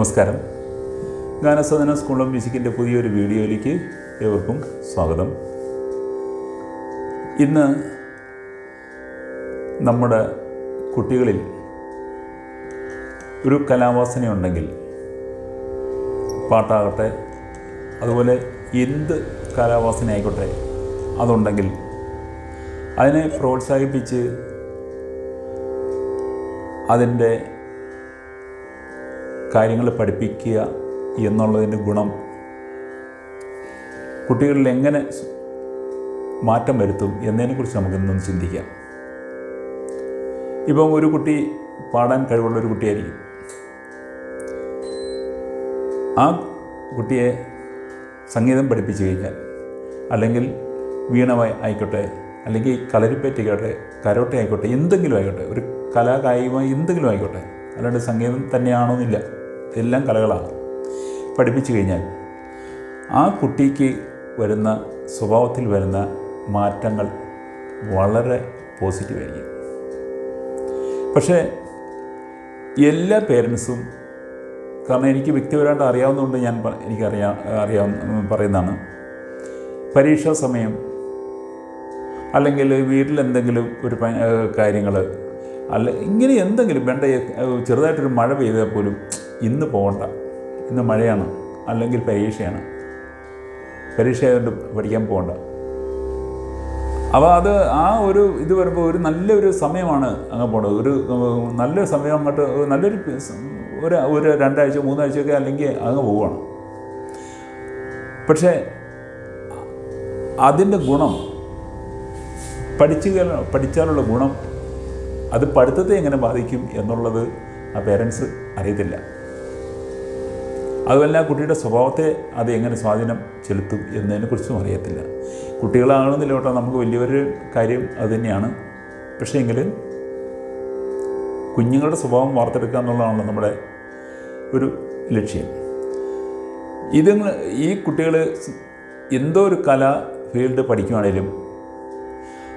നമസ്കാരം. ഗാനസദന school of മ്യൂസിക്കിന്റെ പുതിയൊരു വീഡിയോയിലേക്ക് ഏവർക്കും സ്വാഗതം. ഇന്ന് നമ്മുടെ കുട്ടികളിൽ ഒരു കലാവാസനയുണ്ടെങ്കിൽ പാട്ടാകട്ടെ അതുപോലെ എന്ത് കലാവാസന ആയിക്കോട്ടെ അതുണ്ടെങ്കിൽ അതിനെ പ്രോത്സാഹിപ്പിച്ച് അതിന്റെ കാര്യങ്ങൾ പഠിപ്പിക്കുക എന്നുള്ളതിന്റെ ഗുണം കുട്ടികളിൽ എങ്ങനെ മാറ്റം വരുത്തും എന്നതിനെക്കുറിച്ച് നമുക്കിന്നൊന്ന് ചിന്തിക്കാം. ഇപ്പം ഒരു കുട്ടി പാടാൻ കഴിവുള്ള ഒരു കുട്ടിയായിരിക്കും. ആ കുട്ടിയെ സംഗീതം പഠിപ്പിച്ചു കഴിഞ്ഞാൽ അല്ലെങ്കിൽ വീണ ആയിക്കോട്ടെ അല്ലെങ്കിൽ കളരിപ്പേറ്റയ്ക്കോട്ടെ കരോട്ടെ ആയിക്കോട്ടെ എന്തെങ്കിലും ആയിക്കോട്ടെ ഒരു കലാകായികമായി എന്തെങ്കിലും ആയിക്കോട്ടെ അല്ലാണ്ട് സംഗീതം തന്നെയാണോന്നില്ല എല്ലാം കലകളാണ്. പഠിപ്പിച്ചു കഴിഞ്ഞാൽ ആ കുട്ടിക്ക് വരുന്ന സ്വഭാവത്തിൽ വരുന്ന മാറ്റങ്ങൾ വളരെ പോസിറ്റീവായിരിക്കും പക്ഷേ എല്ലാ പേരൻസും കാരണം എനിക്ക് വ്യക്തിപരമായിട്ട് അറിയാവുന്നതുകൊണ്ട് ഞാൻ എനിക്കറിയാം അറിയാം പറയുന്നതാണ്. പരീക്ഷാ സമയം അല്ലെങ്കിൽ വീട്ടിലെന്തെങ്കിലും ഒരു കാര്യങ്ങൾ അല്ല ഇങ്ങനെ എന്തെങ്കിലും വേണ്ട ചെറുതായിട്ടൊരു മഴ പെയ്താൽ പോലും ഇന്ന് പോകണ്ട. ഇന്ന് മഴയാണ്. അല്ലെങ്കിൽ പരീക്ഷയാണ്. പരീക്ഷ ആയതുകൊണ്ട് പഠിക്കാൻ പോകണ്ട. അപ്പോൾ അത് ആ ഒരു ഇത് വരുമ്പോൾ ഒരു നല്ലൊരു സമയമാണ് അങ്ങ് പോകേണ്ടത്. ഒരു നല്ലൊരു സമയം അങ്ങോട്ട് നല്ലൊരു ഒരു ഒരു രണ്ടാഴ്ച മൂന്നാഴ്ചയൊക്കെ അല്ലെങ്കിൽ അങ്ങ് പോവുകയാണ്. പക്ഷേ അതിന്റെ ഗുണം പഠിച്ചു പഠിച്ചാലുള്ള ഗുണം അത് പഠിത്തത്തെ എങ്ങനെ ബാധിക്കും എന്നുള്ളത് ആ പേരൻസ് അറിയത്തില്ല. അതുമല്ല കുട്ടിയുടെ സ്വഭാവത്തെ അത് എങ്ങനെ സ്വാധീനം ചെലുത്തും എന്നതിനെക്കുറിച്ചും അറിയത്തില്ല. കുട്ടികളാണെന്നില്ലോട്ടോ നമുക്ക് വലിയൊരു കാര്യം അത് തന്നെയാണ്. പക്ഷേ എങ്കിൽ കുഞ്ഞുങ്ങളുടെ സ്വഭാവം വാർത്തെടുക്കുക എന്നുള്ളതാണല്ലോ നമ്മുടെ ഒരു ലക്ഷ്യം. ഇത് ഈ കുട്ടികൾ എന്തോ ഒരു കല ഫീൽഡ് പഠിക്കുവാണേലും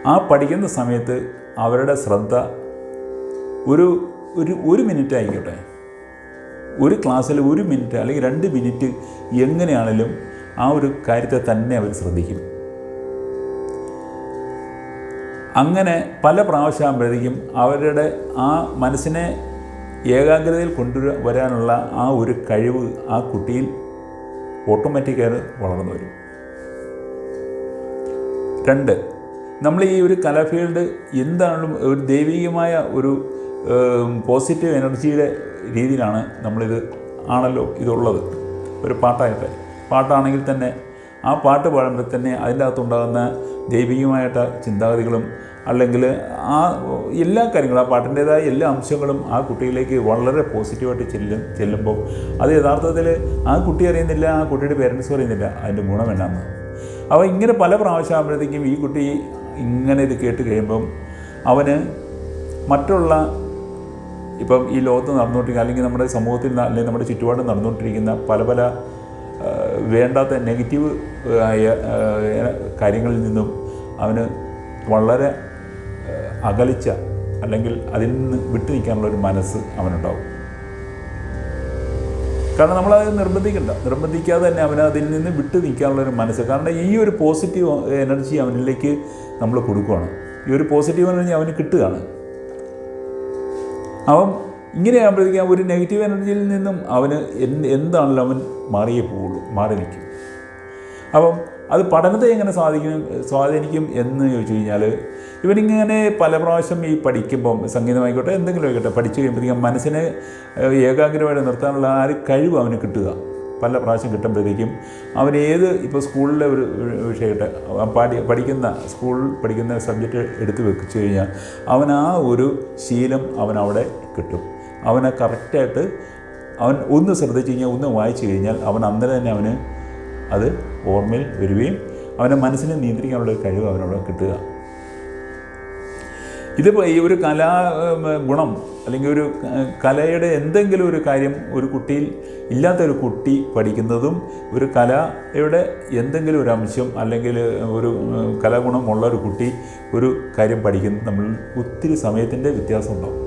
ആ പഠിക്കുന്ന സമയത്ത് അവരുടെ ശ്രദ്ധ ഒരു ഒരു ഒരു മിനിറ്റ് ആയിക്കോട്ടെ ഒരു ക്ലാസ്സിൽ ഒരു മിനിറ്റ് അല്ലെങ്കിൽ രണ്ട് മിനിറ്റ് എങ്ങനെയാണെങ്കിലും ആ ഒരു കാര്യത്തെ തന്നെ അവർ ശ്രദ്ധിക്കും. അങ്ങനെ പല പ്രാവശ്യമാകുമ്പോഴേക്കും അവരുടെ ആ മനസ്സിനെ ഏകാഗ്രതയിൽ കൊണ്ടുവരാനുള്ള ആ ഒരു കഴിവ് ആ കുട്ടിയിൽ ഓട്ടോമാറ്റിക്കായി വളർന്നു വരും. രണ്ട് നമ്മൾ ഈ ഒരു കലാഫീൽഡ് എന്താണെങ്കിലും ഒരു ദൈവികമായ ഒരു പോസിറ്റീവ് എനർജിയുടെ രീതിയിലാണ് നമ്മളിത് ആണല്ലോ ഇതുള്ളത്. ഒരു പാട്ടായിട്ട്. പാട്ടാണെങ്കിൽ തന്നെ ആ പാട്ട് പാടുമ്പോൾ തന്നെ അതിന്റെ അകത്തുണ്ടാകുന്ന ദൈവികമായിട്ട ചിന്താഗതികളും അല്ലെങ്കിൽ ആ എല്ലാ കാര്യങ്ങളും ആ പാട്ടിന്റേതായ എല്ലാ അംശങ്ങളും ആ കുട്ടിയിലേക്ക് വളരെ പോസിറ്റീവായിട്ട് ചെല്ലും ചെല്ലുമ്പോൾ അത് യഥാർത്ഥത്തിൽ ആ കുട്ടി അറിയുന്നില്ല ആ കുട്ടിയുടെ പേരൻസ് അറിയുന്നില്ല അതിന്റെ ഗുണം എന്നാന്ന് അപ്പോൾ ഇങ്ങനെ പല പ്രാവശ്യം ആകുമ്പോഴത്തേക്കും ഈ കുട്ടി ഇങ്ങനെ ഇത് കേട്ട് കഴിയുമ്പം അവന് മറ്റുള്ള ഇപ്പം ഈ ലോകത്ത് നടന്നുകൊണ്ടിരിക്കുന്ന അല്ലെങ്കിൽ നമ്മുടെ സമൂഹത്തിൽ അല്ലെങ്കിൽ നമ്മുടെ ചുറ്റുപാടും നടന്നുകൊണ്ടിരിക്കുന്ന പല പല വേണ്ടാത്ത നെഗറ്റീവ് ആയ കാര്യങ്ങളിൽ നിന്നും അവന് വളരെ അകലിച്ച അല്ലെങ്കിൽ അതിൽ നിന്ന് വിട്ടു നിൽക്കാനുള്ള ഒരു മനസ്സ് അവനുണ്ടാവും. കാരണം നമ്മളത് നിർബന്ധിക്കണ്ട. നിർബന്ധിക്കാതെ തന്നെ അവന് അതിൽ നിന്ന് വിട്ടു നിൽക്കാനുള്ളൊരു മനസ്സ്. കാരണം ഈ ഒരു പോസിറ്റീവ് എനർജി അവനിലേക്ക് നമ്മൾ കൊടുക്കുകയാണ് ഈ ഒരു പോസിറ്റീവ് എനർജി അവന് കിട്ടുകയാണ്. അവൻ ഇങ്ങനെ ആകുമ്പോഴത്തേക്കും ഒരു നെഗറ്റീവ് എനർജിയിൽ നിന്നും അവന് എന്ത് എന്താണല്ലോ അവൻ മാറിയേ പോവുള്ളൂ മാറി നിൽക്കും. അപ്പം അത് പഠനത്തെ എങ്ങനെ സ്വാധീനിക്കും സ്വാധീനിക്കും എന്ന് ചോദിച്ചു കഴിഞ്ഞാൽ ഇവനിങ്ങനെ പല പ്രാവശ്യം ഈ പഠിക്കുമ്പം സംഗീതമായിക്കോട്ടെ എന്തെങ്കിലും ആയിക്കോട്ടെ പഠിച്ചു കഴിയുമ്പോഴത്തേക്കും മനസ്സിനെ ഏകാഗ്രമായിട്ട് നിർത്താനുള്ള ആ ഒരു കഴിവ് അവന് കിട്ടുക. പല പ്രാവശ്യം കിട്ടുമ്പോഴത്തേക്കും അവൻ ഏത് ഇപ്പോൾ സ്കൂളിലെ ഒരു വിഷയമായിട്ട് പാടി പഠിക്കുന്ന സ്കൂളിൽ പഠിക്കുന്ന സബ്ജക്റ്റ് എടുത്ത് വെച്ചു കഴിഞ്ഞാൽ അവൻ ആ ഒരു ശീലം അവൻ അവിടെ കിട്ടും. അവനെ കറക്റ്റായിട്ട് അവൻ ഒന്ന് ശ്രദ്ധിച്ചു കഴിഞ്ഞാൽ ഒന്ന് വായിച്ചു കഴിഞ്ഞാൽ അവൻ അന്നേരം തന്നെ അവന് അത് ഓർമ്മയിൽ വരികയും അവന്റെ മനസ്സിനെ നിയന്ത്രിക്കാനുള്ള കഴിവ് അവനവിടെ കിട്ടുക. ഇതിപ്പോൾ ഈ ഒരു കലാ ഗുണം അല്ലെങ്കിൽ ഒരു കലയുടെ എന്തെങ്കിലും ഒരു കാര്യം ഒരു കുട്ടിയിൽ ഇല്ലാത്തൊരു കുട്ടി പഠിക്കുന്നതും ഒരു കലയുടെ എന്തെങ്കിലും ഒരു അംശം അല്ലെങ്കിൽ ഒരു കലാഗുണമുള്ള ഒരു കുട്ടി ഒരു കാര്യം പഠിക്കുന്നത് നമ്മൾ ഒത്തിരി സമയത്തിന്റെ വ്യത്യാസം ഉണ്ടാവും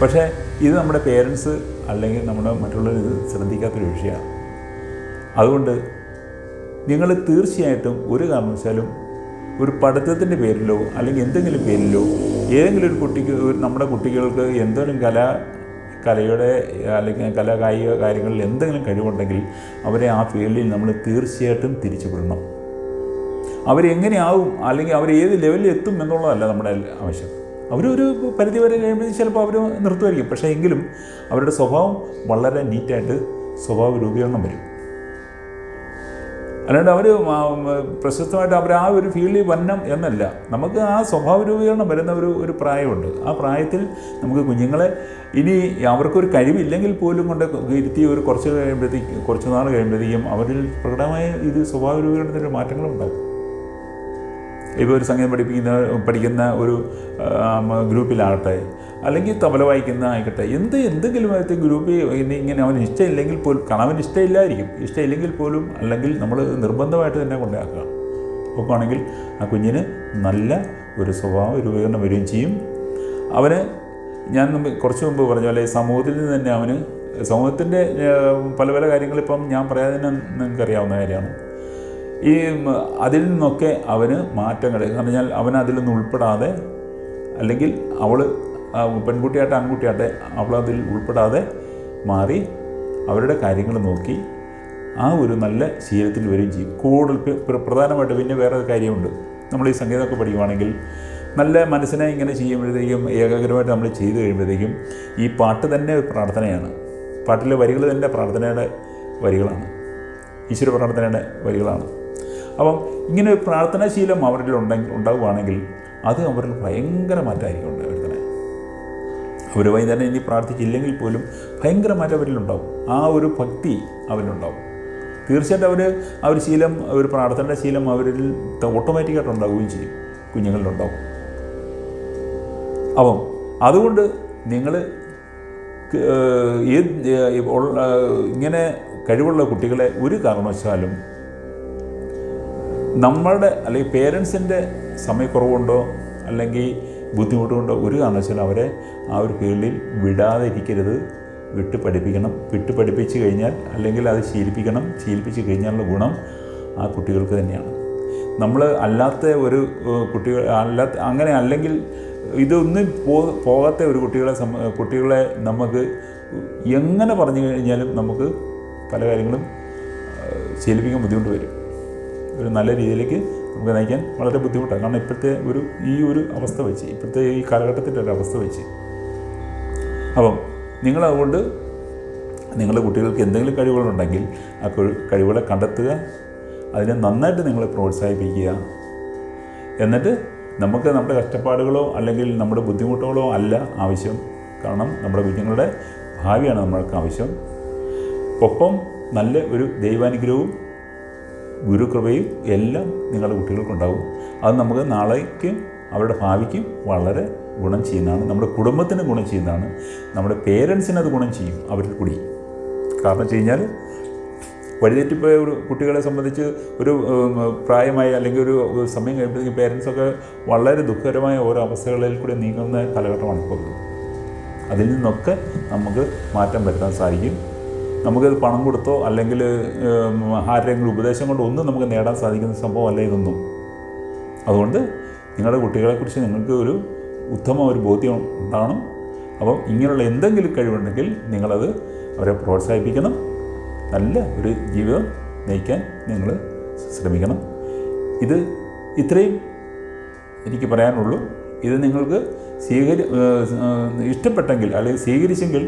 പക്ഷേ ഇത് നമ്മുടെ പേരൻസ് അല്ലെങ്കിൽ നമ്മുടെ മറ്റുള്ളവർ ഇത് ശ്രദ്ധിക്കാത്തൊരു വിഷയമാണ്. അതുകൊണ്ട് നിങ്ങൾ തീർച്ചയായിട്ടും ഒരു കാരണവശാലും ഒരു പഠിത്തത്തിന്റെ പേരിലോ അല്ലെങ്കിൽ എന്തെങ്കിലും പേരിലോ ഏതെങ്കിലും ഒരു കുട്ടിക്ക് ഒരു നമ്മുടെ കുട്ടികൾക്ക് എന്തെങ്കിലും കല കലയുടെ അല്ലെങ്കിൽ കല കായിക കാര്യങ്ങളിൽ എന്തെങ്കിലും കഴിവുണ്ടെങ്കിൽ അവരെ ആ ഫീൽഡിൽ നമ്മൾ തീർച്ചയായിട്ടും തിരിച്ചുവിടണം. അവരെങ്ങനെയാവും അല്ലെങ്കിൽ അവർ ഏത് ലെവലിൽ എത്തും എന്നുള്ളതല്ല നമ്മുടെ ആവശ്യം. അവരൊരു പരിധി വരെ കഴിയുമ്പോൾ ചിലപ്പോൾ അവർ നിർത്തുമായിരിക്കും. പക്ഷേ എങ്കിലും അവരുടെ സ്വഭാവം വളരെ നീറ്റായിട്ട് സ്വഭാവ രൂപീകരണം വരും. അല്ലാണ്ട് അവർ പ്രശസ്തമായിട്ട് അവർ ആ ഒരു ഫീൽഡിൽ വന്നം എന്നല്ല. നമുക്ക് ആ സ്വഭാവ രൂപീകരണം വരുന്ന ഒരു ഒരു പ്രായമുണ്ട്. ആ പ്രായത്തിൽ നമുക്ക് കുഞ്ഞുങ്ങളെ ഇനി അവർക്കൊരു കഴിവില്ലെങ്കിൽ പോലും കൊണ്ട് ഇരുത്തി ഒരു കുറച്ച് കഴിയുമ്പോഴത്തേക്കും കുറച്ച് നാൾ കഴിയുമ്പോഴത്തേക്കും അവരിൽ പ്രകടമായ ഇത് സ്വഭാവ രൂപീകരണത്തിന്റെ മാറ്റങ്ങളുണ്ടാകും. ഇപ്പോൾ ഒരു സംഗീതം പഠിപ്പിക്കുന്ന പഠിക്കുന്ന ഒരു ഗ്രൂപ്പിലാകട്ടെ അല്ലെങ്കിൽ തബല വായിക്കുന്ന ആയിക്കോട്ടെ. എന്ത് എന്തെങ്കിലും ആയിട്ട് ഗ്രൂപ്പ് ഇങ്ങനെ അവന് ഇഷ്ടമില്ലെങ്കിൽ പോലും കാരണം അവന് ഇഷ്ടമില്ലായിരിക്കും. ഇഷ്ടമില്ലെങ്കിൽ പോലും അല്ലെങ്കിൽ നമ്മൾ നിർബന്ധമായിട്ട് തന്നെ കൊണ്ടാക്കുക നോക്കുകയാണെങ്കിൽ ആ കുഞ്ഞിന് നല്ല ഒരു സ്വഭാവ രൂപീകരണം വരികയും ചെയ്യും. അവന് ഞാൻ കുറച്ച് മുമ്പ് പറഞ്ഞ പോലെ സമൂഹത്തിൽ നിന്ന് തന്നെ അവന് സമൂഹത്തിന്റെ പല പല കാര്യങ്ങളിപ്പം ഞാൻ പറയാതെ തന്നെ നിങ്ങൾക്കറിയാവുന്ന കാര്യമാണ്. ഈ അതിൽ നിന്നൊക്കെ അവന് മാറ്റങ്ങൾ എന്ന് പറഞ്ഞാൽ അവൻ അതിലൊന്നും ഉൾപ്പെടാതെ അല്ലെങ്കിൽ അവൾ പെൺകുട്ടിയാട്ടെ ആൺകുട്ടിയാട്ടെ അവളതിൽ ഉൾപ്പെടാതെ മാറി അവരുടെ കാര്യങ്ങൾ നോക്കി ആ ഒരു നല്ല ശീലത്തിൽ വരികയും ചെയ്യും. കൂടുതൽ പ്ര- പ്ര- പ്രധാനമായിട്ട് പിന്നെ വേറെ കാര്യമുണ്ട്. നമ്മൾ ഈ സംഗീതമൊക്കെ പഠിക്കുവാണെങ്കിൽ നല്ല മനസ്സിനെ ഇങ്ങനെ ചെയ്യുമ്പോഴത്തേക്കും ഏകാഗ്രമായിട്ട് നമ്മൾ ചെയ്തു കഴിയുമ്പോഴത്തേക്കും ഈ പാട്ട് തന്നെ ഒരു പ്രാർത്ഥനയാണ്. പാട്ടിലെ വരികൾ തന്നെ പ്രാർത്ഥനയുടെ വരികളാണ്. ഈശ്വര പ്രാർത്ഥനയുടെ വരികളാണ്. അപ്പം ഇങ്ങനെ ഒരു പ്രാർത്ഥനാശീലം അവരിൽ ഉണ്ടെങ്കിൽ ഉണ്ടാവുകയാണെങ്കിൽ അത് അവരിൽ ഭയങ്കര മാറ്റമായിരിക്കും വരുത്തണേ അവർ വൈകുന്നേരം ഇനി പ്രാർത്ഥിച്ചില്ലെങ്കിൽ പോലും ഭയങ്കരമായിട്ട് അവരിലുണ്ടാവും. ആ ഒരു ഭക്തി അവരിലുണ്ടാവും. തീർച്ചയായിട്ടും അവർ ആ ഒരു ശീലം ഒരു പ്രാർത്ഥനയുടെ ശീലം അവരിൽ ഓട്ടോമാറ്റിക്കായിട്ട് ഉണ്ടാവുകയും ചെയ്യും. കുഞ്ഞുങ്ങളിലുണ്ടാവും. അപ്പം അതുകൊണ്ട് നിങ്ങൾ ഏത് ഇങ്ങനെ കഴിവുള്ള കുട്ടികളെ ഒരു കാരണവശാലും നമ്മളുടെ അല്ലെങ്കിൽ പേരൻസിന്റെ സമയക്കുറവുണ്ടോ? അല്ലെങ്കിൽ ബുദ്ധിമുട്ടുകൊണ്ടോ ഒരു കാരണവശാലും അവരെ ആ ഒരു ഫീൽഡിൽ വിടാതെ ഇരിക്കരുത് വിട്ട് പഠിപ്പിക്കണം. വിട്ട് പഠിപ്പിച്ച് കഴിഞ്ഞാൽ അല്ലെങ്കിൽ അത് ശീലിപ്പിക്കണം. ശീലിപ്പിച്ച് കഴിഞ്ഞാലുള്ള ഗുണം ആ കുട്ടികൾക്ക് തന്നെയാണ്. നമ്മൾ അല്ലാത്ത ഒരു കുട്ടികൾ അല്ലാത്ത അങ്ങനെ അല്ലെങ്കിൽ ഇതൊന്നും പോ പോകാത്ത ഒരു കുട്ടികളെ കുട്ടികളെ നമുക്ക് എങ്ങനെ പറഞ്ഞു കഴിഞ്ഞാലും നമുക്ക് പല കാര്യങ്ങളും ശീലിപ്പിക്കാൻ ബുദ്ധിമുട്ട് വരും. ഒരു നല്ല രീതിയിലേക്ക് നമുക്ക് നയിക്കാൻ വളരെ ബുദ്ധിമുട്ടാണ്. കാരണം ഇപ്പോഴത്തെ ഒരു ഈ ഒരു അവസ്ഥ വെച്ച് ഇപ്പോഴത്തെ ഈ കാലഘട്ടത്തിന്റെ ഒരു അവസ്ഥ വെച്ച്. അപ്പം നിങ്ങളതുകൊണ്ട് നിങ്ങളുടെ കുട്ടികൾക്ക് എന്തെങ്കിലും കഴിവുകളുണ്ടെങ്കിൽ ആ കഴിവുകളെ കണ്ടെത്തുക അതിനെ നന്നായിട്ട് നിങ്ങളെ പ്രോത്സാഹിപ്പിക്കുക. എന്നിട്ട് നമുക്ക് നമ്മുടെ കഷ്ടപ്പാടുകളോ അല്ലെങ്കിൽ നമ്മുടെ ബുദ്ധിമുട്ടുകളോ അല്ല ആവശ്യം. കാരണം നമ്മുടെ കുഞ്ഞുങ്ങളുടെ ഭാവിയാണ് നമ്മൾക്ക് ആവശ്യം. ഒപ്പം നല്ല ഒരു ദൈവാനുഗ്രഹവും ഗുരുകൃപയും എല്ലാം നിങ്ങളുടെ കുട്ടികൾക്കുണ്ടാവും. അത് നമുക്ക് നാളേക്കും അവരുടെ ഭാവിക്കും വളരെ ഗുണം ചെയ്യുന്നതാണ്. നമ്മുടെ കുടുംബത്തിന് ഗുണം ചെയ്യുന്നതാണ്. നമ്മുടെ പേരൻസിന് അത് ഗുണം ചെയ്യും അവരിൽ കൂടി. കാരണം വെച്ച് കഴിഞ്ഞാൽ വഴിതെറ്റിപ്പോയ ഒരു കുട്ടികളെ സംബന്ധിച്ച് ഒരു പ്രായമായ അല്ലെങ്കിൽ ഒരു സമയം കഴിയുമ്പോഴത്തേക്കും പേരൻസൊക്കെ വളരെ ദുഃഖകരമായ ഓരോ അവസ്ഥകളിൽ കൂടി നീങ്ങുന്ന കാലഘട്ടമാണ് ഇപ്പോൾ അതിൽ നിന്നൊക്കെ നമുക്ക് മാറ്റം വരുത്താൻ സാധിക്കും. നമുക്കത് പണം കൊടുത്തോ അല്ലെങ്കിൽ ഉം, ആരുടെയെങ്കിലും ഉപദേശം കൊണ്ടോ ഒന്നും നമുക്ക് നേടാൻ സാധിക്കുന്ന സംഭവം അല്ല ഇതൊന്നും. അതുകൊണ്ട് നിങ്ങളുടെ കുട്ടികളെക്കുറിച്ച് നിങ്ങൾക്ക് ഒരു ഉത്തമ ഒരു ബോധ്യം ഉണ്ടാകണം അപ്പം ഇങ്ങനെയുള്ള എന്തെങ്കിലും കഴിവുണ്ടെങ്കിൽ നിങ്ങളത് അവരെ പ്രോത്സാഹിപ്പിക്കണം. നല്ല ഒരു ജീവിതം നയിക്കാൻ നിങ്ങൾ ശ്രമിക്കണം. ഇത് ഇത്രയും എനിക്ക് പറയാനുള്ളൂ. ഇത് നിങ്ങൾക്ക് സ്വീകരി ഇഷ്ടപ്പെട്ടെങ്കിൽ അല്ലെങ്കിൽ സ്വീകരിച്ചെങ്കിൽ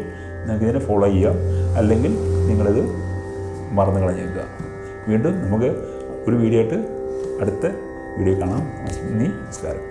നിങ്ങൾക്ക് ഇതിനെ ഫോളോ ചെയ്യുക. അല്ലെങ്കിൽ നിങ്ങളിത് മറന്നു കളഞ്ഞേക്കുക. വീണ്ടും നമുക്ക് ഒരു വീഡിയോ ആയിട്ട് അടുത്ത വീഡിയോ കാണാം. നന്ദി നമസ്കാരം.